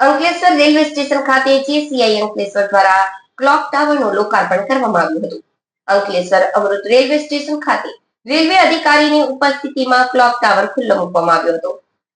Ankleshwar railway station ખાતે JCI Ankleshwar દ્વારા clock ટાવરનું લોકાર્પણ કરવામાં આવ્યું હતું. અંકલેશ્વર અમૃત રેલવે સ્ટેશન ખાતે રેલવે અધિકારીની ઉપસ્થિતિમાં ક્લોક ટાવર ખુલ્લો મૂકવામાં આવ્યો હતો.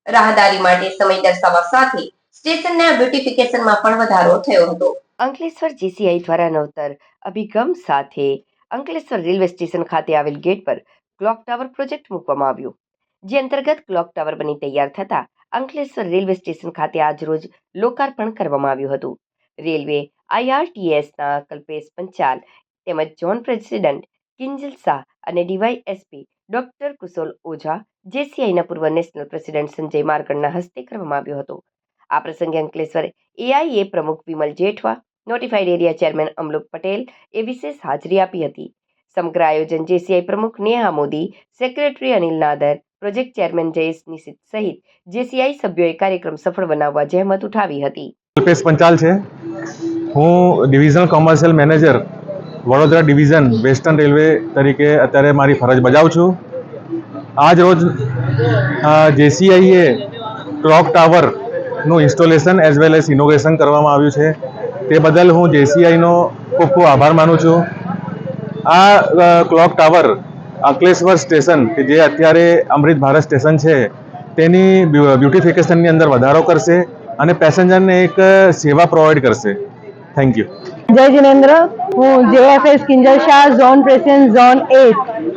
રાહદારી માટે સમય દર્શાવવા સાથે સ્ટેશનના બ્યુટિફિકેશનમાં પણ વધારો થયો હતો. અંકલેશ્વર જેસીઆઈ દ્વારા નવતર અભિગમ સાથે અંકલેશ્વર રેલવે સ્ટેશન ખાતે આવેલ ગેટ પર ક્લોક ટાવર પ્રોજેક્ટ મૂકવામાં આવ્યો. જે અંતર્ગત ક્લોક ટાવર બની તૈયાર થતા અંકલેશ્વર રેલવે સ્ટેશન ખાતે આજરોજ લોકાર્પણ કરવામાં આવ્યું હતું. રેલવે આઈઆરટીએસના કલ્પેશ પંચાલ તેમજ ઝોન પ્રેસિડેન્ટ કિંજલ શાહ અને ડીવાયએસપી ડોક્ટર કુશલ ઓઝા જેસીઆઈના પૂર્વ નેશનલ પ્રેસિડેન્ટ સંજય માર્કંડના હસ્તે કરવામાં આવ્યો હતો. આ પ્રસંગે અંકલેશ્વર એઆઈએ પ્રમુખ Vimal Jethwa, notified area chairman Amaluk Patel એ વિશેષ હાજરી આપી હતી. સમગ્ર આયોજન જેસીઆઈ પ્રમુખ Neha Modi, secretary Anil Nadar project chairman Jayesh Nishit સહિત જેસીઆઈ સભ્યોએ કાર્યક્રમ સફળ બનાવવા જહેમત ઉઠાવી હતી. અલ્પેશ પંચાલ છે. હું divisional commercial manager Vadodara division western railway તરીકે અત્યારે મારી ફરજ બજાવું છું. આજ રોજ જેસીઆઈએ clock ટાવરનું installation as well as inauguration કરવામાં આવ્યું છે. તે બદલ હું જેસીઆઈનો ખૂબ ખૂબ આભાર માનું છું. આ ક્લોક ટાવર અંકલેશ્વર સ્ટેશન, કે જે અત્યારે અમૃત ભારત સ્ટેશન છે, તેની બ્યુ- બ્યુટિફિકેશનની અંદર વધારો કરશે અને પેસેન્જરને એક સેવા પ્રોવાઈડ કરશે. થેન્ક યુ જય જિનેન્દ્ર. હું JFS Kinjal Shah, zone president, zone eight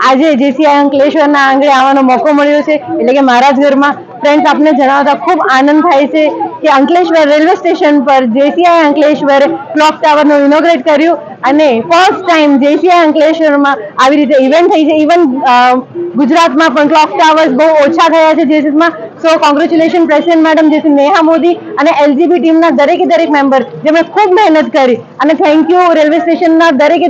આજે જેસીઆઈ અંકલેશ્વરના આંગણે આવવાનો મોકો મળ્યો છે, એટલે કે મારા જ ઘરમાં ફ્રેન્ડ્સ આપને જણાવતા ખૂબ આનંદ થાય છે કે અંકલેશ્વર રેલવે સ્ટેશન પર જેસીઆઈ અંકલેશ્વર ક્લોક ટાવરનું ઇનોગ્રેટ કર્યું. અને ફર્સ્ટ ટાઈમ જેસીઆઈ અંકલેશ્વરમાં આવી રીતે ઇવેન્ટ થઈ છે. ઇવન ગુજરાતમાં પણ ક્લોક ટાવર્સ બહુ ઓછા થયા છે. જેસીસમાં સો કોંગ્રેચ્યુલેશન પ્રેસિડેન્ટ મેડમ જે નેહા મોદી અને એલજીબી ટીમના દરેકે દરેક મેમ્બર જેમણે ખૂબ મહેનત કરી. અને થેન્ક યુ રેલવે સ્ટેશનના દરેકે